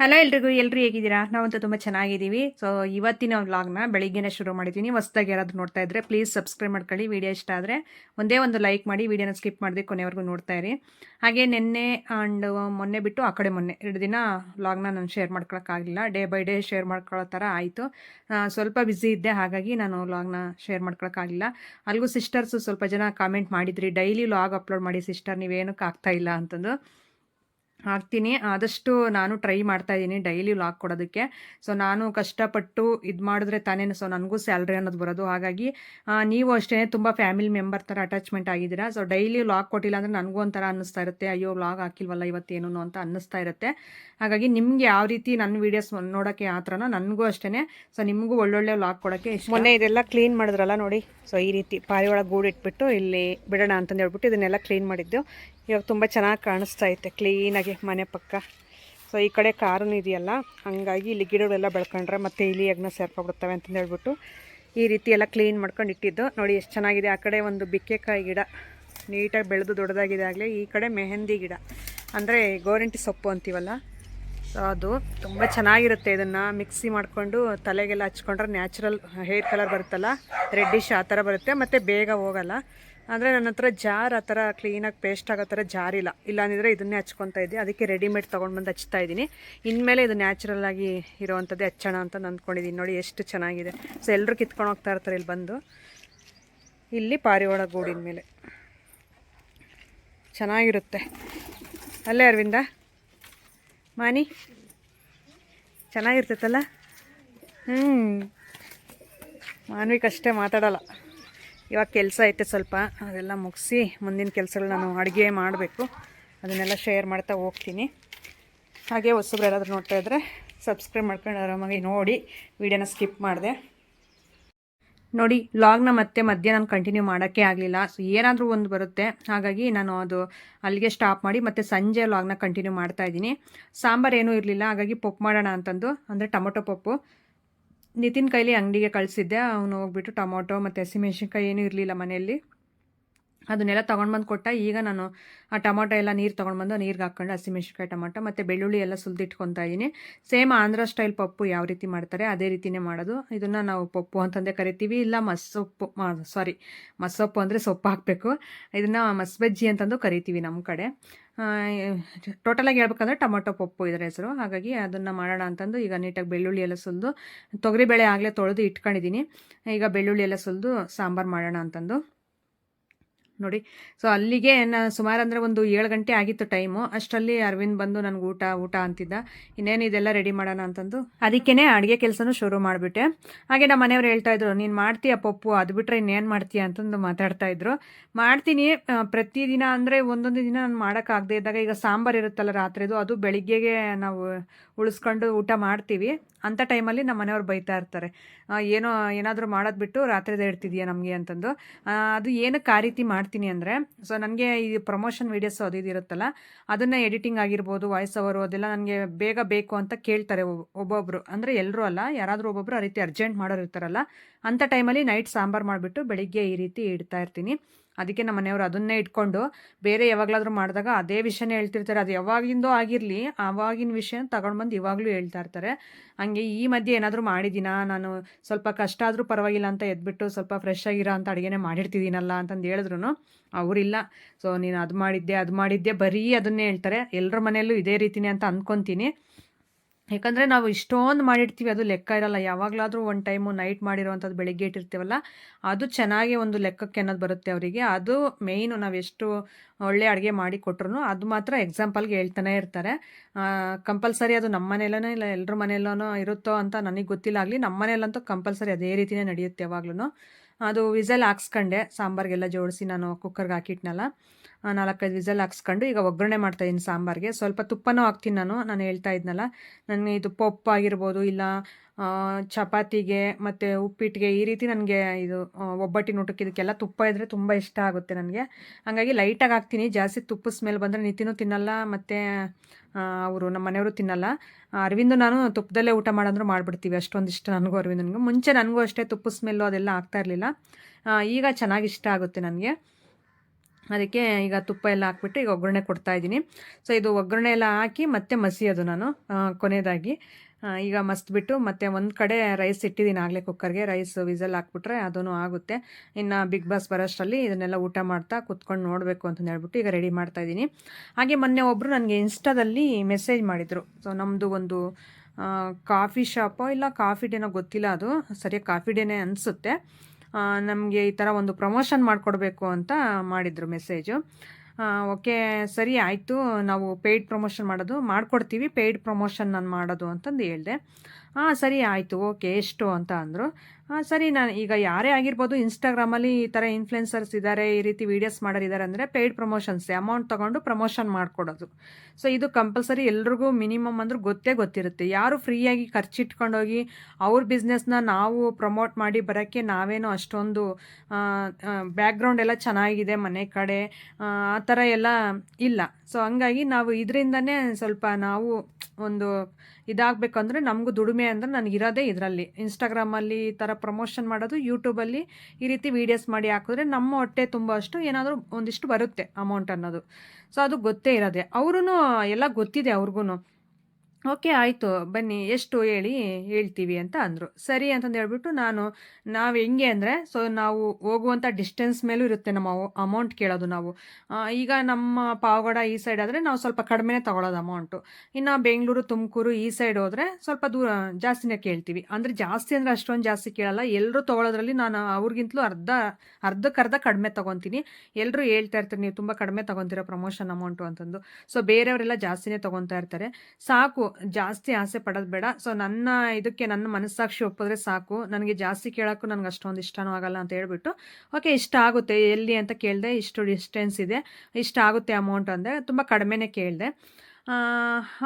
Hello ಎಲ್ರಿಗೂ, ಎಲ್ರು ಹೇಗಿದ್ದೀರಾ? ನಾವಂತೂ ತುಂಬ ಚೆನ್ನಾಗಿದ್ದೀವಿ. ಸೊ ಇವತ್ತಿನ ವ್ಲಾಗ್ನ ಬೆಳಿಗ್ಗೆನೇ ಶುರು ಮಾಡಿದ್ದೀನಿ. ಹೊಸ್ದಾಗಿ ಯಾರಾದರೂ ನೋಡ್ತಾ ಇದ್ದರೆ ಪ್ಲೀಸ್ ಸಬ್ಸ್ಕ್ರೈಬ್ ಮಾಡ್ಕೊಳ್ಳಿ. ವಿಡಿಯೋ ಇಷ್ಟ ಆದರೆ ಒಂದೇ ಒಂದು ಲೈಕ್ ಮಾಡಿ ವಿಡಿಯೋನ ಸ್ಕಿಪ್ ಮಾಡಿದೆ ಕೊನೆವರೆಗೂ ನೋಡ್ತಾ ಇರಿ. ಹಾಗೆ ನಿನ್ನೆ ಆ್ಯಂಡ್ ಮೊನ್ನೆ ಬಿಟ್ಟು ಆ ಕಡೆ ಮೊನ್ನೆ ಎರಡು ದಿನ ವ್ಲಾಗ್ನ ನಾನು ಶೇರ್ ಮಾಡ್ಕೊಳಕ್ಕಾಗಲಿಲ್ಲ ಡೇ ಬೈ ಡೇ ಶೇರ್ ಮಾಡ್ಕೊಳ್ಳೋ ಥರ ಆಯಿತು. ಸ್ವಲ್ಪ ಬ್ಯುಸಿ ಇದ್ದೆ, ಹಾಗಾಗಿ ನಾನು ವ್ಲಾಗ್ನ ಶೇರ್ ಮಾಡ್ಕೊಳಕ್ಕಾಗಲಿಲ್ಲ ಅಲ್ಲಿಗೂ ಸಿಸ್ಟರ್ಸು ಸ್ವಲ್ಪ ಜನ ಕಾಮೆಂಟ್ ಮಾಡಿದ್ರಿ, ಡೈಲಿ ವ್ಲಾಗ್ ಅಪ್ಲೋಡ್ ಮಾಡಿ ಸಿಸ್ಟರ್, ನೀವೇನಕ್ಕೆ ಇಲ್ಲ ಅಂತಂದು. ಹಾಕ್ತೀನಿ. ಆದಷ್ಟು ನಾನು ಟ್ರೈ ಮಾಡ್ತಾ ಇದ್ದೀನಿ ಡೈಲಿ ಲಾಕ್ ಕೊಡೋದಕ್ಕೆ. ಸೊ ನಾನು ಕಷ್ಟಪಟ್ಟು ಇದು ಮಾಡಿದ್ರೆ ತಾನೇ ಸೊ ನನಗೂ ಸ್ಯಾಲ್ರಿ ಅನ್ನೋದು ಬರೋದು. ಹಾಗಾಗಿ ನೀವು ಅಷ್ಟೇ ತುಂಬ ಫ್ಯಾಮಿಲಿ ಮೆಂಬರ್ ಥರ ಅಟ್ಯಾಚ್ಮೆಂಟ್ ಆಗಿದ್ದೀರಾ. ಸೊ ಡೈಲಿ ಲಾಕ್ ಕೊಟ್ಟಿಲ್ಲ ಅಂದರೆ ನನಗೂ ಒಂಥರ ಅನ್ನಿಸ್ತಾ ಇರುತ್ತೆ. ಅಯ್ಯೋ ಲಾಗ್ ಹಾಕಿಲ್ವಲ್ಲ ಇವತ್ತೇನು ಅಂತ ಅನ್ನಿಸ್ತಾ ಇರುತ್ತೆ. ಹಾಗಾಗಿ, ನಿಮಗೆ ಯಾವ ರೀತಿ ನನ್ನ ವೀಡಿಯೋಸ್ ನೋಡೋಕ್ಕೆ ಆ ಥರನೋ ನನಗೂ ಅಷ್ಟೇ ಸೊ ನಿಮಗೂ ಒಳ್ಳೊಳ್ಳೆ ಲಾಕ್ ಕೊಡೋಕ್ಕೆ ಮೊನ್ನೆ ಇದೆಲ್ಲ ಕ್ಲೀನ್ ಮಾಡಿದ್ರಲ್ಲ ನೋಡಿ. ಸೊ ಈ ರೀತಿ ಪಾರಿ ಒಳಗೆ ಗೂಡಿಟ್ಬಿಟ್ಟು ಇಲ್ಲಿ ಬಿಡೋಣ ಅಂತಂದು ಹೇಳ್ಬಿಟ್ಟು ಇದನ್ನೆಲ್ಲ ಕ್ಲೀನ್ ಮಾಡಿದ್ದು. ಇವಾಗ ತುಂಬ ಚೆನ್ನಾಗಿ ಕಾಣಿಸ್ತಾ ಐತೆ. ಕ್ಲೀನಾಗಿ ಮನೆ ಪಕ್ಕ. ಸೊ ಈ ಕಡೆ ಕಾರನ್ನು ಇದೆಯಲ್ಲ, ಹಾಗಾಗಿ ಇಲ್ಲಿ ಗಿಡಗಳೆಲ್ಲ ಬೆಳ್ಕೊಂಡ್ರೆ ಮತ್ತು ಇಲ್ಲಿ ಯಜ್ಞ ಸೇರ್ಕೊಬಿಡ್ತವೆ ಅಂತಂದು ಹೇಳ್ಬಿಟ್ಟು ಈ ರೀತಿ ಎಲ್ಲ ಕ್ಲೀನ್ ಮಾಡ್ಕೊಂಡು ಇಟ್ಟಿದ್ದು. ನೋಡಿ ಎಷ್ಟು ಚೆನ್ನಾಗಿದೆ. ಆ ಕಡೆ ಒಂದು ಬಿಕ್ಕೆಕಾಯಿ ಗಿಡ ನೀಟಾಗಿ ಬೆಳೆದು ದೊಡ್ಡದಾಗಿದೆ ಆಗಲೇ. ಈ ಕಡೆ ಮೆಹಂದಿ ಗಿಡ. ಅಂದರೆ ಗೋರಂಟಿ ಸೊಪ್ಪು ಅಂತೀವಲ್ಲ? ಸೊ ಅದು ತುಂಬ ಚೆನ್ನಾಗಿರುತ್ತೆ ಇದನ್ನು. ಮಿಕ್ಸಿ ಮಾಡಿಕೊಂಡು ತಲೆಗೆಲ್ಲ ಹಚ್ಕೊಂಡ್ರೆ ನ್ಯಾಚುರಲ್ ಹೇರ್ ಕಲರ್ ಬರುತ್ತಲ್ಲ? ರೆಡ್ಡಿಶ್ ಆ ಥರ ಬರುತ್ತೆ. ಮತ್ತು ಬೇಗ ಹೋಗಲ್ಲ. ಅಂದರೆ ನನ್ನ ಹತ್ರ ಜಾರ್ ಆ ಥರ ಕ್ಲೀನಾಗಿ ಪೇಸ್ಟ್ ಆಗೋ ಥರ ಜಾರ್ ಇಲ್ಲ. ಇಲ್ಲಾಂದಿದ್ರೆ ಇದನ್ನೇ ಹಚ್ಕೊತಾ ಇದ್ದೆ. ಅದಕ್ಕೆ ರೆಡಿಮೇಡ್ ತೊಗೊಂಡು ಬಂದು ಹಚ್ತಾ ಇದ್ದೀನಿ. ಇನ್ಮೇಲೆ ಇದು ನ್ಯಾಚುರಲ್ ಆಗಿ ಇರೋವಂಥದ್ದೇ ಹಚ್ಚೋಣ ಅಂತ ಅಂದ್ಕೊಂಡಿದ್ದೀನಿ ನೋಡಿ ಎಷ್ಟು ಚೆನ್ನಾಗಿದೆ. ಸೊ ಎಲ್ಲರೂ ಕಿತ್ಕೊಂಡು ಹೋಗ್ತಾ ಇರ್ತಾರೆ ಇಲ್ಲಿ ಬಂದು. ಇಲ್ಲಿ ಪಾರಿವಾಳ ಗೂಡಿನ ಮೇಲೆ ಚೆನ್ನಾಗಿರುತ್ತೆ. ಅಲ್ಲೇ ಅರವಿಂದ? ಮಾನಿ? ಚೆನ್ನಾಗಿರ್ತೈತಲ್ಲ? ಹ್ಞೂ ಮಾನ್ವಿಕಷ್ಟೇ ಮಾತಾಡಲ್ಲ. ಇವಾಗ ಕೆಲಸ ಐತೆ ಸ್ವಲ್ಪ, ಅದೆಲ್ಲ ಮುಗಿಸಿ ಮುಂದಿನ ಕೆಲಸಗಳು ನಾನು ಅಡುಗೆ ಮಾಡಬೇಕು. ಅದನ್ನೆಲ್ಲ ಶೇರ್ ಮಾಡ್ತಾ ಹೋಗ್ತೀನಿ. ಹಾಗೆ ಹೊಸಬ್ರು ಯಾರಾದರೂ ನೋಡ್ತಾ ಇದ್ದರೆ ಸಬ್ಸ್ಕ್ರೈಬ್ ಮಾಡ್ಕೊಂಡು ಆರಾಮಾಗಿ ನೋಡಿ, ವೀಡಿಯೋನ ಸ್ಕಿಪ್ ಮಾಡಿದೆ. ನೋಡಿ ಲಾಗ್ನ ಮತ್ತೆ ಮಧ್ಯೆ ನಾನು ಕಂಟಿನ್ಯೂ ಮಾಡೋಕ್ಕೆ ಆಗಲಿಲ್ಲ. ಸೊ ಏನಾದರೂ ಒಂದು ಬರುತ್ತೆ. ಹಾಗಾಗಿ ನಾನು ಅದು ಅಲ್ಲಿಗೆ ಸ್ಟಾಪ್ ಮಾಡಿ ಮತ್ತೆ ಸಂಜೆ ಲಾಗ್ನ ಕಂಟಿನ್ಯೂ ಮಾಡ್ತಾ ಇದ್ದೀನಿ. ಸಾಂಬಾರು ಏನೂ ಇರಲಿಲ್ಲ. ಹಾಗಾಗಿ ಪಪ್ಪು ಮಾಡೋಣ ಅಂತಂದು, ಅಂದರೆ ಟೊಮೊಟೊ ಪಪ್ಪು. ನಿತಿನ್ ಕೈಲಿ ಅಂಗಡಿಗೆ ಕಳಿಸಿದ್ದೆ. ಅವನು ಹೋಗ್ಬಿಟ್ಟು ಟೊಮೊಟೊ ಮತ್ತು ಹಸಿಮೆಣ್ಸಿನ್ಕಾಯಿ ಏನೂ ಇರಲಿಲ್ಲ ಮನೆಯಲ್ಲಿ. ಅದನ್ನೆಲ್ಲ ತೊಗೊಂಡು ಬಂದು ಕೊಟ್ಟ ಈಗ ನಾನು ಆ ಟೊಮೊಟೊ ಎಲ್ಲ ನೀರು ತೊಗೊಂಡ್ಬಂದು ನೀರಿಗೆ ಹಾಕ್ಕೊಂಡು ಹಸಿಮೆಣ್ಸಿನ್ಕಾಯಿ ಟೊಮೊಟೊ ಮತ್ತು ಬೆಳ್ಳುಳ್ಳಿ ಎಲ್ಲ ಸುಲಿದಿಟ್ಕೊತಾ ಇದ್ದೀನಿ ಸೇಮ್ ಆಂಧ್ರ ಸ್ಟೈಲ್ ಪಪ್ಪು ಯಾವ ರೀತಿ ಮಾಡ್ತಾರೆ ಅದೇ ರೀತಿಯೇ ಮಾಡೋದು. ಇದನ್ನು ನಾವು ಪಪ್ಪು ಅಂತಂದೇ ಕರಿತೀವಿ, ಇಲ್ಲ ಮಸ್ಸೊಪ್ಪು ಸಾರಿ ಮಸ್ಸೊಪ್ಪು ಅಂದರೆ ಸೊಪ್ಪು ಹಾಕಬೇಕು. ಇದನ್ನು ಮಸ್ಬಜ್ಜಿ ಅಂತಂದು ಕರಿತೀವಿ ನಮ್ಮ ಕಡೆ. ಟೋಟಲಾಗಿ ಹೇಳ್ಬೇಕಂದ್ರೆ ಟೊಮೊಟೊ ಪಪ್ಪು ಇದರ ಹೆಸರು. ಹಾಗಾಗಿ ಅದನ್ನು ಮಾಡೋಣ ಅಂತಂದು ಈಗ ನೀಟಾಗಿ ಬೆಳ್ಳುಳ್ಳಿ ಎಲ್ಲ ಸುಲಿದು, ತೊಗರಿಬೇಳೆ ಆಗಲೇ ತೊಳೆದು ಇಟ್ಕೊಂಡಿದ್ದೀನಿ ಈಗ ಬೆಳ್ಳುಳ್ಳಿ ಎಲ್ಲ ಸುಲಿದು ಸಾಂಬಾರು ಮಾಡೋಣ ಅಂತಂದು. ನೋಡಿ. ಸೊ ಅಲ್ಲಿಗೆ ನಾನು ಸುಮಾರು ಅಂದರೆ ಒಂದು ಏಳು ಗಂಟೆ ಆಗಿತ್ತು ಟೈಮು ಅಷ್ಟರಲ್ಲಿ ಅರವಿಂದ್ ಬಂದು ನನಗೆ ಊಟ ಊಟ ಅಂತಿದ್ದ. ಇನ್ನೇನು ಇದೆಲ್ಲ ರೆಡಿ ಮಾಡೋಣ ಅಂತಂದು ಅದಕ್ಕೇ ಅಡುಗೆ ಕೆಲಸನೂ ಶುರು ಮಾಡಿಬಿಟ್ಟೆ. ಹಾಗೆ ನಮ್ಮ ಮನೆಯವ್ರು ಹೇಳ್ತಾ ಇದ್ರು, ನೀನು ಮಾಡ್ತೀಯ ಪಪ್ಪು? ಅದು ಬಿಟ್ಟರೆ ಇನ್ನೇನು ಮಾಡ್ತೀಯ? ಅಂತಂದು ಮಾತಾಡ್ತಾ ಇದ್ರು. ಮಾಡ್ತೀನಿ ಪ್ರತಿದಿನ ಅಂದರೆ ಒಂದೊಂದು ದಿನ ನಾನು ಮಾಡೋಕ್ಕಾಗದೇ ಇದ್ದಾಗ ಈಗ ಸಾಂಬಾರು ಇರುತ್ತಲ್ಲ ರಾತ್ರಿದು, ಅದು ಬೆಳಿಗ್ಗೆಗೆ ನಾವು ಉಳಿಸ್ಕೊಂಡು ಊಟ ಮಾಡ್ತೀವಿ. ಅಂಥ ಟೈಮಲ್ಲಿ ನಮ್ಮ ಮನೆಯವ್ರು ಬೈತಾ ಇರ್ತಾರೆ. ಏನೋ, ಏನಾದರೂ ಮಾಡೋದು ಬಿಟ್ಟು ರಾತ್ರಿದ ಇಡ್ತಿದೆಯಾ ನಮಗೆ? ಅಂತಂದು. ಅದು ಏನಕ್ಕೆ ಆ ರೀತಿ ಮಾಡ್ತೀನಿ ಅಂದರೆ. ಸೊ ನನಗೆ ಈ ಪ್ರಮೋಷನ್ ವೀಡಿಯೋಸ್ ಅದು ಇದಿರುತ್ತಲ್ಲ ಅದನ್ನು ಎಡಿಟಿಂಗ್ ಆಗಿರ್ಬೋದು ವಾಯ್ಸ್ ಅವರು ಅದೆಲ್ಲ ನನಗೆ ಬೇಗ ಬೇಕು ಅಂತ ಕೇಳ್ತಾರೆ ಒಬ್ಬೊಬ್ಬರು ಅಂದರೆ ಎಲ್ಲರೂ ಅಲ್ಲ, ಯಾರಾದರೂ ಒಬ್ಬೊಬ್ಬರು ಆ ರೀತಿ ಅರ್ಜೆಂಟ್ ಮಾಡೋರು ಇರ್ತಾರಲ್ಲ ಅಂಥ ಟೈಮಲ್ಲಿ ನೈಟ್ ಸಾಂಬಾರು ಮಾಡಿಬಿಟ್ಟು ಬೆಳಿಗ್ಗೆ ಈ ರೀತಿ ಇಡ್ತಾ ಇರ್ತೀನಿ. ಅದಕ್ಕೆ ನಮ್ಮ ಮನೆಯವರು ಅದನ್ನೇ ಇಟ್ಕೊಂಡು ಬೇರೆ ಯಾವಾಗಲಾದರೂ ಮಾಡಿದಾಗ ಅದೇ ವಿಷಯನೇ ಹೇಳ್ತಿರ್ತಾರೆ. ಅದು ಯಾವಾಗಿಂದೋ ಆಗಿರಲಿ, ಆವಾಗಿನ ವಿಷಯ ತಗೊಂಡು ಬಂದು ಇವಾಗಲೂ ಹೇಳ್ತಾ ಇರ್ತಾರೆ. ಹಂಗೆ ಈ ಮಧ್ಯೆ ಏನಾದರೂ ಮಾಡಿದ್ದೀನಾ ನಾನು ಸ್ವಲ್ಪ ಕಷ್ಟ ಆದರೂ ಪರವಾಗಿಲ್ಲ ಅಂತ ಎದ್ಬಿಟ್ಟು ಸ್ವಲ್ಪ ಫ್ರೆಶ್ ಆಗಿರೋ ಅಂತ ಅಡುಗೆನೇ ಮಾಡಿರ್ತಿದ್ದೀನಲ್ಲ ಅಂತಂದು ಹೇಳಿದ್ರು ಅವರಿಲ್ಲ. ಸೊ ನೀನು ಅದು ಮಾಡಿದ್ದೆ ಅದು ಮಾಡಿದ್ದೆ ಬರೀ ಅದನ್ನೇ ಹೇಳ್ತಾರೆ. ಎಲ್ಲರ ಮನೆಯಲ್ಲೂ ಇದೇ ರೀತಿನೇ ಅಂತ ಅಂದ್ಕೊತೀನಿ ಯಾಕಂದರೆ ನಾವು ಇಷ್ಟೊಂದು ಮಾಡಿರ್ತೀವಿ, ಅದು ಲೆಕ್ಕ ಇರಲ್ಲ. ಯಾವಾಗಲಾದರೂ ಒಂದು ಟೈಮು ನೈಟ್ ಮಾಡಿರೋವಂಥದ್ದು ಬೆಳಗ್ಗೆ ಇಟ್ಟಿರ್ತೀವಲ್ಲ, ಅದು ಚೆನ್ನಾಗಿ ಒಂದು ಲೆಕ್ಕಕ್ಕೆ ಅನ್ನೋದು ಬರುತ್ತೆ ಅವರಿಗೆ. ಅದು ಮೇಯ್ನು ನಾವು ಎಷ್ಟು ಒಳ್ಳೆ ಅಡುಗೆ ಮಾಡಿ ಕೊಟ್ರು ಅದು ಮಾತ್ರ ಎಕ್ಸಾಂಪಲ್ಗೆ ಹೇಳ್ತಾನೆ ಇರ್ತಾರೆ. ಕಂಪಲ್ಸರಿ ಅದು ನಮ್ಮ ಮನೆಯಲ್ಲೂ ಇಲ್ಲ ಎಲ್ಲರ ಮನೆಯಲ್ಲೂ ಇರುತ್ತೋ ಅಂತ ನನಗೆ ಗೊತ್ತಿಲ್ಲ ಆಗಲಿ ನಮ್ಮ ಮನೆಯಲ್ಲಂತೂ ಕಂಪಲ್ಸರಿ ಅದೇ ರೀತಿಯೇ ನಡೆಯುತ್ತೆ ಯಾವಾಗ್ಲೂ ಅದು ವಿಸಲ್ ಹಾಕ್ಸ್ಕೊಂಡೆ, ಸಾಂಬಾರಿಗೆಲ್ಲ ಜೋಡಿಸಿ ನಾನು ಕುಕ್ಕರ್ಗೆ ಹಾಕಿಟ್ನಲ್ಲ ನಾಲ್ಕೈದು ವಿಸಲ್ ಹಾಕ್ಸ್ಕೊಂಡು ಈಗ ಒಗ್ಗರಣೆ ಮಾಡ್ತಾಯಿದ್ದೀನಿ ಸಾಂಬಾರಿಗೆ. ಸ್ವಲ್ಪ ತುಪ್ಪನೂ ಹಾಕ್ತೀನಿ ನಾನು ನಾನು ಹೇಳ್ತಾ ಇದ್ನಲ್ಲ, ನನಗೆ ಇದು ಪಪ್ಪು ಆಗಿರ್ಬೋದು ಇಲ್ಲ ಚಪಾತಿಗೆ ಮತ್ತು ಉಪ್ಪಿಟ್ಟಿಗೆ ಈ ರೀತಿ ನನಗೆ ಇದು ಒಬ್ಬಟ್ಟಿನ ಊಟಕ್ಕೆ ಇದಕ್ಕೆಲ್ಲ ತುಪ್ಪ ಇದ್ದರೆ ತುಂಬ ಇಷ್ಟ ಆಗುತ್ತೆ ನನಗೆ. ಹಾಗಾಗಿ ಲೈಟಾಗಿ ಹಾಕ್ತೀನಿ. ಜಾಸ್ತಿ ತುಪ್ಪದ ಸ್ಮೆಲ್ ಬಂದರೆ ನಿತಿನೂ ತಿನ್ನಲ್ಲ, ಮತ್ತು ಅವರು ನಮ್ಮ ಮನೆಯವರು ತಿನ್ನಲ್ಲ. ಅರವಿಂದು ನಾನು ತುಪ್ಪದಲ್ಲೇ ಊಟ ಮಾಡಂದ್ರೂ ಮಾಡಿಬಿಡ್ತೀವಿ. ಅಷ್ಟೊಂದು ಇಷ್ಟ ನನಗೂ, ಅರವಿಂದನಿಗೂ. ಮುಂಚೆ ನನಗೂ ಅಷ್ಟೇ ತುಪ್ಪದ ಸ್ಮೆಲ್ಲು ಅದೆಲ್ಲ ಆಗ್ತಾ ಇರಲಿಲ್ಲ. ಈಗ ಚೆನ್ನಾಗಿ ಇಷ್ಟ ಆಗುತ್ತೆ ನನಗೆ. ಅದಕ್ಕೆ ಈಗ ತುಪ್ಪ ಎಲ್ಲ ಹಾಕ್ಬಿಟ್ಟು ಈಗ ಒಗ್ಗರಣೆ ಕೊಡ್ತಾ ಇದ್ದೀನಿ. ಸೊ ಇದು ಒಗ್ಗರಣೆ ಎಲ್ಲ ಹಾಕಿ ಮತ್ತೆ ಮಸಿಯೋದು ನಾನು ಕೊನೆಯದಾಗಿ. ಈಗ ಮಸ್ತ್ಬಿಟ್ಟು ಮತ್ತೆ ಒಂದು ಕಡೆ ರೈಸ್ ಇಟ್ಟಿದ್ದೀನಿ ಆಗಲೇ ಕುಕ್ಕರ್ಗೆ ರೈಸ್ ವಿಸಲ್ ಹಾಕ್ಬಿಟ್ರೆ ಅದೂ ಆಗುತ್ತೆ. ಇನ್ನು ಬಿಗ್ ಬಾಸ್ ಬರೋಷ್ಟರಲ್ಲಿ ಇದನ್ನೆಲ್ಲ ಊಟ ಮಾಡ್ತಾ ಕುತ್ಕೊಂಡು ನೋಡಬೇಕು ಅಂತಂದು ಹೇಳ್ಬಿಟ್ಟು ಈಗ ರೆಡಿ ಮಾಡ್ತಾ ಇದ್ದೀನಿ ಹಾಗೆ ಮೊನ್ನೆ ಒಬ್ಬರು ನನಗೆ ಇನ್ಸ್ಟಾದಲ್ಲಿ ಮೆಸೇಜ್ ಮಾಡಿದರು. ಸೊ ನಮ್ಮದು ಒಂದು ಕಾಫಿ ಶಾಪೋ ಇಲ್ಲ ಕಾಫಿ ಡೇನೋ ಗೊತ್ತಿಲ್ಲ ಅದು. ಸರಿಯಾಗಿ ಕಾಫಿ ಡೇನೇ ಅನಿಸುತ್ತೆ. ನಮಗೆ ಈ ಥರ ಒಂದು ಪ್ರಮೋಷನ್ ಮಾಡಿಕೊಡ್ಬೇಕು ಅಂತ ಮಾಡಿದರು ಮೆಸೇಜು ಓಕೆ ಸರಿ ಆಯಿತು. ನಾವು ಪೇಯ್ಡ್ ಪ್ರಮೋಷನ್ ಮಾಡೋದು ಮಾಡಿಕೊಡ್ತೀವಿ. ಪೇಯ್ಡ್ ಪ್ರಮೋಷನ್ ನಾನು ಮಾಡೋದು ಅಂತಂದು ಹೇಳಿದೆ. ಹಾಂ ಸರಿ, ಆಯಿತು, ಓಕೆ, ಎಷ್ಟು ಅಂತ ಅಂದರು. ಹಾಂ ಸರಿ, ನಾನು ಈಗ ಯಾರೇ ಆಗಿರ್ಬೋದು ಇನ್ಸ್ಟಾಗ್ರಾಮಲ್ಲಿ ಈ ಥರ ಇನ್ಫ್ಲುಯೆನ್ಸರ್ಸ್ ಇದ್ದಾರೆ ಈ ರೀತಿ ವೀಡಿಯೋಸ್ ಮಾಡೋರಿದ್ದಾರೆ ಅಂದರೆ ಪೇಯ್ಡ್ ಪ್ರಮೋಷನ್ಸ್ ಅಮೌಂಟ್ ತೊಗೊಂಡು ಪ್ರಮೋಷನ್ ಮಾಡಿಕೊಡೋದು. ಸೊ ಇದು ಕಂಪಲ್ಸರಿ ಎಲ್ರಿಗೂ ಮಿನಿಮಮ್ ಅಂದ್ರೆ ಗೊತ್ತೇ ಗೊತ್ತಿರುತ್ತೆ. ಯಾರು ಫ್ರೀಯಾಗಿ ಖರ್ಚಿಟ್ಕೊಂಡೋಗಿ ಅವ್ರ ಬಿಸ್ನೆಸ್ನ ನಾವು ಪ್ರಮೋಟ್ ಮಾಡಿ ಬರೋಕ್ಕೆ ನಾವೇನೋ ಅಷ್ಟೊಂದು ಬ್ಯಾಕ್ಗ್ರೌಂಡ್ ಎಲ್ಲ ಚೆನ್ನಾಗಿದೆ ಮನೆ ಕಡೆ, ಆ ಥರ ಎಲ್ಲ ಇಲ್ಲ. ಸೊ ಹಂಗಾಗಿ ನಾವು ಇದರಿಂದನೇ ಸ್ವಲ್ಪ ನಾವು ಒಂದು ಇದಾಗಬೇಕಂದ್ರೆ ನಮಗೂ ದುಡಿಮೆ ಅಂದರೆ ನನಗಿರೋದೇ ಇದರಲ್ಲಿ. ಇನ್ಸ್ಟಾಗ್ರಾಮಲ್ಲಿ ಈ ಥರ ಪ್ರಮೋಷನ್ ಮಾಡೋದು ಯೂಟ್ಯೂಬಲ್ಲಿ ಈ ರೀತಿ ವೀಡಿಯೋಸ್ ಮಾಡಿ ಹಾಕಿದ್ರೆ ನಮ್ಮ ಹೊಟ್ಟೆ ತುಂಬ ಅಷ್ಟು ಏನಾದರೂ ಒಂದಿಷ್ಟು ಬರುತ್ತೆ ಅಮೌಂಟ್ ಅನ್ನೋದು. ಸೊ ಅದು ಗೊತ್ತೇ ಇರೋದೆ. ಅವ್ರೂ ಎಲ್ಲ ಗೊತ್ತಿದೆ ಅವ್ರಿಗೂ ಓಕೆ, ಆಯಿತು. ಬನ್ನಿ, ಎಷ್ಟು ಹೇಳಿ ಹೇಳ್ತೀವಿ ಅಂತ ಅಂದರು. ಸರಿ ಅಂತಂದು ಹೇಳ್ಬಿಟ್ಟು ನಾನು, ನಾವು ಹೆಂಗೆ ಅಂದರೆ, ಸೊ ನಾವು ಹೋಗುವಂಥ ಡಿಸ್ಟೆನ್ಸ್ ಮೇಲೂ ಇರುತ್ತೆ ನಮ್ಮ ಅಮೌಂಟ್ ಕೇಳೋದು ನಾವು. ಈಗ ನಮ್ಮ ಪಾವಗಡ ಈ ಸೈಡ್ ಆದರೆ ನಾವು ಸ್ವಲ್ಪ ಕಡಿಮೆನೇ ತೊಗೊಳೋದು ಅಮೌಂಟು ಇನ್ನು ಬೆಂಗಳೂರು, ತುಮಕೂರು ಈ ಸೈಡ್ ಹೋದರೆ ಸ್ವಲ್ಪ ದೂರ ಜಾಸ್ತಿನೇ ಕೇಳ್ತೀವಿ. ಅಂದರೆ ಜಾಸ್ತಿ ಅಂದರೆ ಅಷ್ಟೊಂದು ಜಾಸ್ತಿ ಕೇಳಲ್ಲ. ಎಲ್ಲರೂ ತೊಗೊಳೋದ್ರಲ್ಲಿ ನಾನು ಅವ್ರಿಗಿಂತಲೂ ಅರ್ಧ, ಅರ್ಧಕ್ಕರ್ಧ ಕಡಿಮೆ ತೊಗೊತೀನಿ. ಎಲ್ಲರೂ ಹೇಳ್ತಾ ಇರ್ತಾರೆ, ನೀವು ತುಂಬ ಕಡಿಮೆ ತೊಗೊತೀರ ಪ್ರಮೋಷನ್ ಅಮೌಂಟು ಅಂತಂದು. ಸೊ ಬೇರೆಯವರೆಲ್ಲ ಜಾಸ್ತಿನೇ ತೊಗೊತಾ ಇರ್ತಾರೆ. ಸಾಕು ಜಾಸ್ತಿ ಆಸೆ ಪಡೋದು ಬೇಡ. ಸೊ ನನ್ನ ಇದಕ್ಕೆ ನನ್ನ ಮನಸ್ಸಾಕ್ಷಿ ಒಪ್ಪಿದ್ರೆ ಸಾಕು. ನನಗೆ ಜಾಸ್ತಿ ಕೇಳೋಕ್ಕೂ ನನಗೆ ಅಷ್ಟೊಂದು ಇಷ್ಟನೂ ಆಗಲ್ಲ ಅಂತ ಹೇಳ್ಬಿಟ್ಟು ಓಕೆ ಇಷ್ಟ ಆಗುತ್ತೆ. ಎಲ್ಲಿ ಅಂತ ಕೇಳಿದೆ, ಇಷ್ಟು ಡಿಸ್ಟೆನ್ಸ್ ಇದೆ. ಇಷ್ಟ ಆಗುತ್ತೆ ಅಮೌಂಟ್ ಅಂದರೆ ತುಂಬ ಕಡಿಮೆನೇ ಕೇಳಿದೆ.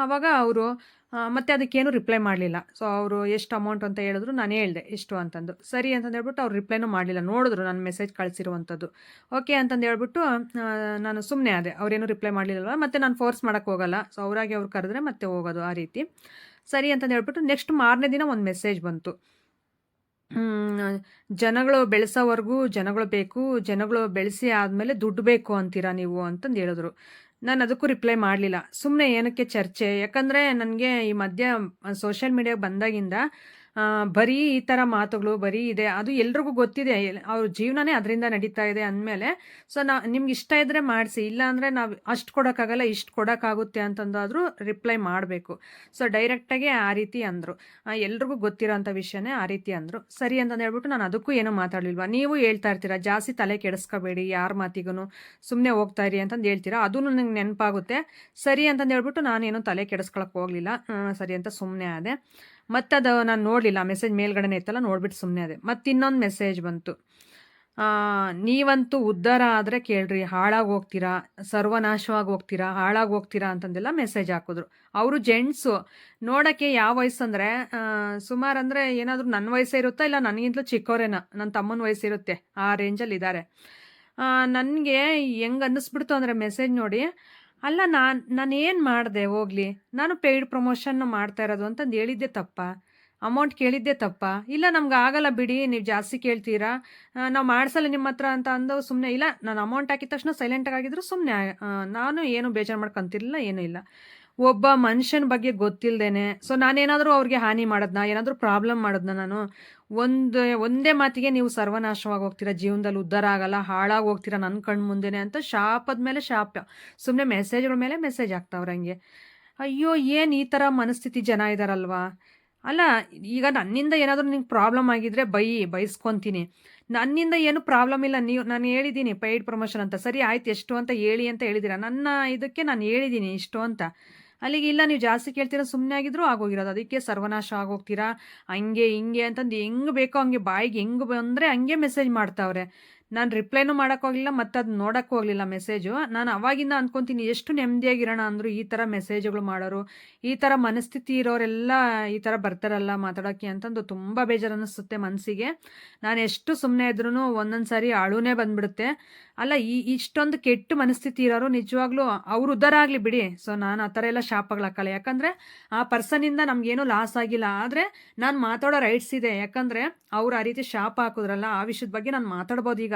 ಆವಾಗ ಅವರು ಮತ್ತೆ ಅದಕ್ಕೇನು ರಿಪ್ಲೈ ಮಾಡಲಿಲ್ಲ. ಸೊ ಅವರು ಎಷ್ಟು ಅಮೌಂಟ್ ಅಂತ ಹೇಳಿದ್ರು ನಾನು ಹೇಳಿದೆ ಎಷ್ಟು ಅಂತಂದು. ಸರಿ ಅಂತಂದು ಹೇಳ್ಬಿಟ್ಟು ಅವ್ರು ರಿಪ್ಲೈನೂ ಮಾಡಲಿಲ್ಲ. ನೋಡಿದ್ರು ನನ್ನ ಮೆಸೇಜ್ ಕಳಿಸಿರುವಂಥದ್ದು ಓಕೆ ಅಂತಂದು ಹೇಳ್ಬಿಟ್ಟು ನಾನು ಸುಮ್ಮನೆ ಆದೆ. ಅವ್ರೇನು ರಿಪ್ಲೈ ಮಾಡಲಿಲ್ಲ ಮತ್ತೆ ನಾನು ಫೋರ್ಸ್ ಮಾಡೋಕ್ಕೆ ಹೋಗಲ್ಲ. ಸೊ ಅವರಾಗಿ ಅವ್ರು ಕರೆದ್ರೆ ಮತ್ತೆ ಹೋಗೋದು ಆ ರೀತಿ. ಸರಿ ಅಂತಂದು ಹೇಳ್ಬಿಟ್ಟು ನೆಕ್ಸ್ಟ್ ಮಾರನೇ ದಿನ ಒಂದು ಮೆಸೇಜ್ ಬಂತು. ಜನಗಳು ಬೆಳೆಸೋವರೆಗೂ ಜನಗಳು ಬೇಕು, ಜನಗಳು ಬೆಳೆಸಿ ಆದಮೇಲೆ ದುಡ್ಡು ಬೇಕು ಅಂತೀರಾ ನೀವು ಅಂತಂದು ಹೇಳಿದ್ರು. ನಾನು ಅದಕ್ಕೂ ರಿಪ್ಲೈ ಮಾಡಲಿಲ್ಲ. ಸುಮ್ಮನೆ ಏನಕ್ಕೆ ಚರ್ಚೆ? ಯಾಕಂದರೆ ನನಗೆ ಈ ಮಧ್ಯ ಸೋಷಿಯಲ್ ಮೀಡಿಯಾಗೆ ಬಂದಾಗಿಂದ ಬರೀ ಈ ಥರ ಮಾತುಗಳು, ಬರೀ ಇದೆ. ಅದು ಎಲ್ರಿಗೂ ಗೊತ್ತಿದೆ. ಅವ್ರ ಜೀವನನೇ ಅದರಿಂದ ನಡೀತಾ ಇದೆ ಅಂದಮೇಲೆ. ಸೊ ನಾ, ನಿಮ್ಗೆ ಇಷ್ಟ ಇದ್ದರೆ ಮಾಡಿಸಿ. ಇಲ್ಲ ಅಂದರೆ ನಾವು ಅಷ್ಟು ಕೊಡೋಕ್ಕಾಗಲ್ಲ, ಇಷ್ಟು ಕೊಡೋಕ್ಕಾಗುತ್ತೆ ಅಂತಂದಾದರೂ ರಿಪ್ಲೈ ಮಾಡಬೇಕು. ಸೊ ಡೈರೆಕ್ಟಾಗಿ ಆ ರೀತಿ ಅಂದರು. ಎಲ್ರಿಗೂ ಗೊತ್ತಿರೋಂಥ ವಿಷಯನೇ ಆ ರೀತಿ ಅಂದರು. ಸರಿ ಅಂತಂದು ಹೇಳ್ಬಿಟ್ಟು ನಾನು ಅದಕ್ಕೂ ಏನೂ ಮಾತಾಡಲಿಲ್ವಾ? ನೀವು ಹೇಳ್ತಾ ಇರ್ತೀರಾ, ಜಾಸ್ತಿ ತಲೆ ಕೆಡಿಸ್ಕೋಬೇಡಿ, ಯಾರ ಮಾತಿಗೂ ಸುಮ್ಮನೆ ಹೋಗ್ತಾ ಇರಿ ಅಂತಂದು ಹೇಳ್ತೀರಾ? ಅದೂ ನನಗೆ ನೆನಪಾಗುತ್ತೆ. ಸರಿ ಅಂತಂದು ಹೇಳ್ಬಿಟ್ಟು ನಾನೇನು ತಲೆ ಕೆಡಿಸ್ಕೊಳಕ್ಕೆ ಹೋಗಲಿಲ್ಲ. ಸರಿ ಅಂತ ಸುಮ್ಮನೆ ಆದೆ. ಮತ್ತದು ನಾನು ನೋಡಲಿಲ್ಲ ಮೆಸೇಜ್ ಮೇಲ್ಗಡೆನೇ ಇತ್ತಲ್ಲ, ನೋಡ್ಬಿಟ್ಟು ಸುಮ್ಮನೆ ಅದೇ. ಮತ್ತು ಇನ್ನೊಂದು ಮೆಸೇಜ್ ಬಂತು. ನೀವಂತೂ ಉದ್ಧಾರ ಆದರೆ ಕೇಳ್ರಿ, ಹಾಳಾಗಿ ಹೋಗ್ತೀರಾ, ಸರ್ವನಾಶವಾಗಿ ಹೋಗ್ತೀರಾ, ಹಾಳಾಗಿ ಹೋಗ್ತೀರಾ ಅಂತಂದೆಲ್ಲ ಮೆಸೇಜ್ ಹಾಕಿದ್ರು. ಅವರು ಜೆಂಟ್ಸು, ನೋಡೋಕ್ಕೆ ಯಾವ ವಯಸ್ಸು ಅಂದರೆ ಸುಮಾರು ಅಂದರೆ ಏನಾದರೂ ನನ್ನ ವಯಸ್ಸೇ ಇರುತ್ತಾ ಇಲ್ಲ, ನನಗಿಂತಲೂ ಚಿಕ್ಕವರೇನ ನನ್ನ ತಮ್ಮನ ವಯಸ್ಸಿರುತ್ತೆ ಆ ರೇಂಜಲ್ಲಿ ಇದ್ದಾರೆ ನನಗೆ ಹೆಂಗೆ ಅನ್ನಿಸ್ಬಿಡ್ತು ಅಂದರೆ ಮೆಸೇಜ್ ನೋಡಿ ಅಲ್ಲ, ನಾನು, ನಾನೇನು ಮಾಡಿದೆ? ಹೋಗಲಿ. ನಾನು ಪೇಯ್ಡ್ ಪ್ರಮೋಷನ್ ಮಾಡ್ತಾ ಇರೋದು ಅಂತಂದು ಹೇಳಿದ್ದೆ ತಪ್ಪ. ಅಮೌಂಟ್ ಕೇಳಿದ್ದೆ ತಪ್ಪ. ಇಲ್ಲ, ನಮ್ಗೆ ಆಗಲ್ಲ ಬಿಡಿ, ನೀವು ಜಾಸ್ತಿ ಕೇಳ್ತೀರಾ? ನಾವು ಮಾಡಿಸಲ್ಲ ನಿಮ್ಮ ಹತ್ರ ಅಂತ ಅಂದವು ಸುಮ್ಮನೆ ಇಲ್ಲ, ನಾನು ಅಮೌಂಟ್ ಹಾಕಿದ ತಕ್ಷಣ ಸೈಲೆಂಟಾಗಿ ಆಗಿದ್ರು ಸುಮ್ಮನೆ ನಾನು ಏನು ಬೇಜಾರು ಮಾಡ್ಕೊಂತಿರಲಿಲ್ಲ, ಏನೂ ಇಲ್ಲ. ಒಬ್ಬ ಮನುಷ್ಯನ ಬಗ್ಗೆ ಗೊತ್ತಿಲ್ಲದೇನೆ ಸೊ ನಾನೇನಾದರೂ ಅವ್ರಿಗೆ ಹಾನಿ ಮಾಡೋದ್ನ? ಏನಾದರೂ ಪ್ರಾಬ್ಲಮ್ ಮಾಡೋದ್ನ ನಾನು? ಒಂದು, ಒಂದೇ ಮಾತಿಗೆ ನೀವು ಸರ್ವನಾಶವಾಗಿ ಹೋಗ್ತೀರಾ? ಜೀವನದಲ್ಲಿ ಉದ್ಧಾರ ಆಗಲ್ಲ, ಹಾಳಾಗಿ ಹೋಗ್ತೀರಾ ನನ್ನ ಕಣ್ಣು ಮುಂದೆನೆ ಅಂತ ಶಾಪದ ಮೇಲೆ ಶಾಪ. ಸುಮ್ಮನೆ ಮೆಸೇಜ್ಗಳ ಮೇಲೆ ಮೆಸೇಜ್ ಆಗ್ತಾವ್ರೆ ಹಂಗೆ. ಅಯ್ಯೋ, ಏನು ಈ ಥರ ಮನಸ್ಥಿತಿ ಜನ ಇದ್ದಾರಲ್ವಾ ಅಲ್ಲ, ಈಗ ನನ್ನಿಂದ ಏನಾದರೂ ನಿಂಗೆ ಪ್ರಾಬ್ಲಮ್ ಆಗಿದ್ರೆ ಬೈ, ಬೈಸ್ಕೊತೀನಿ. ನನ್ನಿಂದ ಏನು ಪ್ರಾಬ್ಲಮ್ ಇಲ್ಲ. ನೀವು, ನಾನು ಹೇಳಿದ್ದೀನಿ ಪೇಯ್ಡ್ ಪ್ರಮೋಷನ್ ಅಂತ. ಸರಿ ಆಯ್ತು, ಎಷ್ಟು ಅಂತ ಹೇಳಿ ಅಂತ ಹೇಳಿದಿರ. ನನ್ನ ಇದಕ್ಕೆ ನಾನು ಹೇಳಿದ್ದೀನಿ ಇಷ್ಟು ಅಂತ. ಅಲ್ಲಿಗೆ ಇಲ್ಲ, ನೀವು ಜಾಸ್ತಿ ಕೇಳ್ತೀರಾ ಸುಮ್ಮನೆ ಆಗಿದ್ರು ಆಗೋಗಿರೋದು. ಅದಕ್ಕೆ ಸರ್ವನಾಶ ಆಗೋಗ್ತೀರಾ, ಹಂಗೆ, ಹಿಂಗೆ ಅಂತಂದು ಹೆಂಗೆ ಬೇಕೋ ಹಂಗೆ ಬಾಯಿಗೆ ಹೆಂಗೆ ಬಂದರೆ ಹಂಗೆ ಮೆಸೇಜ್ ಮಾಡ್ತಾವ್ರೆ. ನಾನು ರಿಪ್ಲೈನೂ ಮಾಡೋಕ್ಕೋಗಲಿಲ್ಲ ಮತ್ತು ಅದು ನೋಡೋಕ್ಕೂ ಹೋಗಲಿಲ್ಲ ಮೆಸೇಜು ನಾನು ಅವಾಗಿಂದ ಅಂದ್ಕೊತೀನಿ ಎಷ್ಟು ನೆಮ್ಮದಿಯಾಗಿರೋಣ ಅಂದರು ಈ ಥರ ಮೆಸೇಜ್ಗಳು ಮಾಡೋರು, ಈ ಥರ ಮನಸ್ಥಿತಿ ಇರೋರೆಲ್ಲ ಈ ಥರ ಬರ್ತಾರಲ್ಲ ಮಾತಾಡೋಕ್ಕೆ ಅಂತಂದು ತುಂಬ ಬೇಜಾರು ಅನ್ನಿಸುತ್ತೆ ಮನಸ್ಸಿಗೆ ನಾನು ಎಷ್ಟು ಸುಮ್ಮನೆ ಇದ್ರೂ ಒಂದೊಂದು ಸಾರಿ ಅಳುನೇ ಬಂದ್ಬಿಡುತ್ತೆ. ಅಲ್ಲ, ಈ, ಇಷ್ಟೊಂದು ಕೆಟ್ಟ ಮನಸ್ಥಿತಿ ಇರೋರು ನಿಜವಾಗ್ಲೂ ಅವ್ರು ಉದ್ದಾರ ಆಗಲಿ ಬಿಡಿ. ಸೊ ನಾನು ಆ ಥರ ಎಲ್ಲ ಶಾಪಗಳು ಹಾಕಲ್ಲ. ಯಾಕಂದರೆ ಆ ಪರ್ಸನಿಂದ ನಮಗೇನೂ ಲಾಸ್ ಆಗಿಲ್ಲ. ಆದರೆ ನಾನು ಮಾತಾಡೋ ರೈಟ್ಸ್ ಇದೆ. ಯಾಕಂದರೆ ಅವ್ರು ಆ ರೀತಿ ಶಾಪ ಹಾಕಿದ್ರಲ್ಲ, ಆ ವಿಷಯದ ಬಗ್ಗೆ ನಾನು ಮಾತಾಡ್ಬೋದು ಈಗ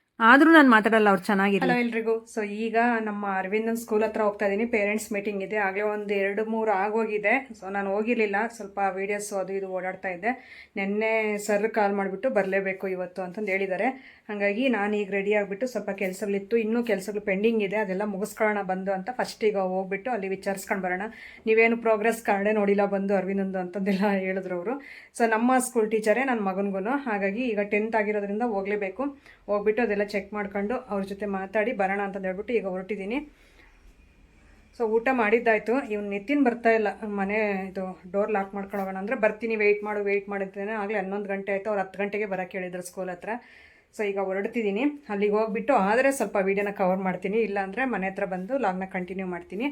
ಆದರೂ ನಾನು ಮಾತಾಡಲ್ಲ, ಅವ್ರು ಚೆನ್ನಾಗಿಲ್ಲ ಎಲ್ರಿಗೂ. ಸೊ ಈಗ ನಮ್ಮ ಅರವಿಂದನ್ ಸ್ಕೂಲ್ ಹತ್ರ ಹೋಗ್ತಾ ಇದ್ದೀನಿ ಪೇರೆಂಟ್ಸ್ ಮೀಟಿಂಗ್ ಇದೆ. ಆಗಲೇ ಒಂದು ಎರಡು ಮೂರು ಆಗೋಗಿದೆ. ಸೊ ನಾನು ಹೋಗಿರಲಿಲ್ಲ. ಸ್ವಲ್ಪ ವೀಡಿಯೋಸ್ ಅದು ಇದು ಓಡಾಡ್ತಾ ಇದ್ದೆ. ನಿನ್ನೆ ಸರ್ ಕಾಲ್ ಮಾಡಿಬಿಟ್ಟು ಬರಲೇಬೇಕು ಇವತ್ತು ಅಂತಂದು ಹೇಳಿದ್ದಾರೆ ಹಾಗಾಗಿ ನಾನು ಈಗ ರೆಡಿ ಆಗಿಬಿಟ್ಟು ಸ್ವಲ್ಪ ಕೆಲಸಗಳಿತ್ತು. ಇನ್ನೂ ಕೆಲಸಗಳು ಪೆಂಡಿಂಗ್ ಇದೆ. ಅದೆಲ್ಲ ಮುಗಿಸ್ಕೊಳ್ಳೋಣ, ಬಂದು ಅಂತ ಫಸ್ಟ್ ಈಗ ಹೋಗ್ಬಿಟ್ಟು ಅಲ್ಲಿ ವಿಚಾರಿಸ್ಕೊಂಡು ಬರೋಣ. ನೀವೇನು ಪ್ರೋಗ್ರೆಸ್ ಕಾರ್ಡೇ ನೋಡಿಲ್ಲ ಬಂದು ಅರವಿಂದಂದು ಅಂತಂದೆಲ್ಲ ಹೇಳಿದ್ರು ಅವರು. ಸೊ ನಮ್ಮ ಸ್ಕೂಲ್ ಟೀಚರೇ ನನ್ನ ಮಗನಿಗೂ ಹಾಗಾಗಿ ಈಗ ಟೆಂತ್ ಆಗಿರೋದ್ರಿಂದ ಹೋಗಲೇಬೇಕು. ಹೋಗ್ಬಿಟ್ಟು ಅದೆಲ್ಲ ಚೆಕ್ ಮಾಡ್ಕೊಂಡು ಅವ್ರ ಜೊತೆ ಮಾತಾಡಿ ಬರೋಣ ಅಂತ ಹೇಳ್ಬಿಟ್ಟು ಈಗ ಹೊರಟಿದ್ದೀನಿ. ಸೊ ಊಟ ಮಾಡಿದ್ದಾಯಿತು. ಇವ್ನು ನಿತಿನ್ ಬರ್ತಾ ಇಲ್ಲ. ಮನೆ ಇದು ಡೋರ್ ಲಾಕ್ ಮಾಡ್ಕೊಂಡು ಹೋಗೋಣ ಅಂದರೆ ಬರ್ತೀನಿ ವೆಯ್ಟ್ ಮಾಡು ವೆಯ್ಟ್ ಮಾಡಿದ್ದೇನೆ ಆಗಲೇ ಹನ್ನೊಂದು ಗಂಟೆ ಆಯಿತು. ಅವ್ರು ಹತ್ತು ಗಂಟೆಗೆ ಬರೋಕ್ಕೆ ಹೇಳಿದ್ರು ಸ್ಕೂಲ್ ಹತ್ರ. ಸೊ ಈಗ ಹೊರಡ್ತಿದ್ದೀನಿ. ಅಲ್ಲಿಗೆ ಹೋಗ್ಬಿಟ್ಟು ಆದರೆ ಸ್ವಲ್ಪ ವೀಡಿಯೋನ ಕವರ್ ಮಾಡ್ತೀನಿ. ಇಲ್ಲಾಂದರೆ ಮನೆ ಹತ್ರ ಬಂದು ಲಾಗ್ನ ಕಂಟಿನ್ಯೂ ಮಾಡ್ತೀನಿ.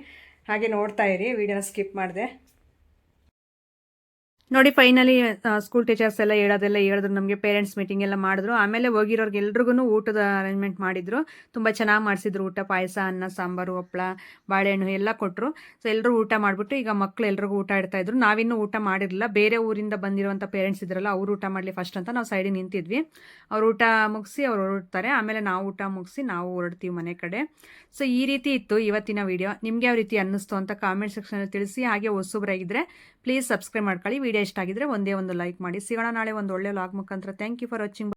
ಹಾಗೆ ನೋಡ್ತಾ ಇರಿ. ವೀಡಿಯೋನ ಸ್ಕಿಪ್ ಮಾಡಿದೆ. ನೋಡಿ ಫೈನಲಿ ಸ್ಕೂಲ್ ಟೀಚರ್ಸ್ ಎಲ್ಲ ಹೇಳೋದೆಲ್ಲ ಹೇಳಿದ್ರು. ನಮಗೆ ಪೇರೆಂಟ್ಸ್ ಮೀಟಿಂಗ್ ಎಲ್ಲ ಮಾಡಿದ್ರು. ಆಮೇಲೆ ಹೋಗಿರೋರ್ಗೆಲ್ರಿಗೂ ಊಟದ ಅರೇಂಜ್ಮೆಂಟ್ ಮಾಡಿದ್ರು. ತುಂಬ ಚೆನ್ನಾಗಿ ಮಾಡಿಸಿದ್ರು. ಊಟ, ಪಾಯಸ, ಅನ್ನ, ಸಾಂಬಾರು ಹಪ್ಪಳ ಬಾಳೆಹಣ್ಣು ಎಲ್ಲ ಕೊಟ್ಟರು ಸೊ ಎಲ್ಲರೂ ಊಟ ಮಾಡಿಬಿಟ್ಟು ಈಗ ಮಕ್ಕಳು ಎಲ್ರಿಗೂ ಊಟ ಇಡ್ತಾ ಇದ್ರು. ನಾವಿನ್ನೂ ಊಟ ಮಾಡಿರಲಿಲ್ಲ. ಬೇರೆ ಊರಿಂದ ಬಂದಿರುವಂಥ ಪೇರೆಂಟ್ಸ್ ಇದ್ರಲ್ಲ, ಅವ್ರು ಊಟ ಮಾಡಲಿ ಫಸ್ಟ್ ಅಂತ ನಾವು ಸೈಡಿಗೆ ನಿಂತಿದ್ವಿ. ಅವ್ರು ಊಟ ಮುಗಿಸಿ ಅವ್ರು ಹೊರಡ್ತಾರೆ. ಆಮೇಲೆ ನಾವು ಊಟ ಮುಗಿಸಿ ನಾವು ಹೊರಡ್ತೀವಿ ಮನೆ ಕಡೆ. ಸೊ ಈ ರೀತಿ ಇತ್ತು ಇವತ್ತಿನ ವಿಡಿಯೋ ನಿಮಗೆ ಯಾವ ರೀತಿ ಅನ್ನಿಸ್ತು ಅಂತ ಕಾಮೆಂಟ್ ಸೆಕ್ಷನಲ್ಲಿ ತಿಳಿಸಿ. ಹಾಗೆ ಹೊಸಬ್ರಾಗಿದ್ದರೆ ಪ್ಲೀಸ್ ಸಬ್ಸ್ಕ್ರೈಬ್ ಮಾಡ್ಕೊಳ್ಳಿ. ವಿಡಿಯೋ ಇಷ್ಟ ಆಗಿದ್ರೆ ಒಂದೇ ಒಂದು ಲೈಕ್ ಮಾಡಿ. ಸಿಗೋಣ ನಾಳೆ ಒಂದು ಒಳ್ಳೆ ಲಾಗ್ ಮುಖಾಂತರ. Thank you for watching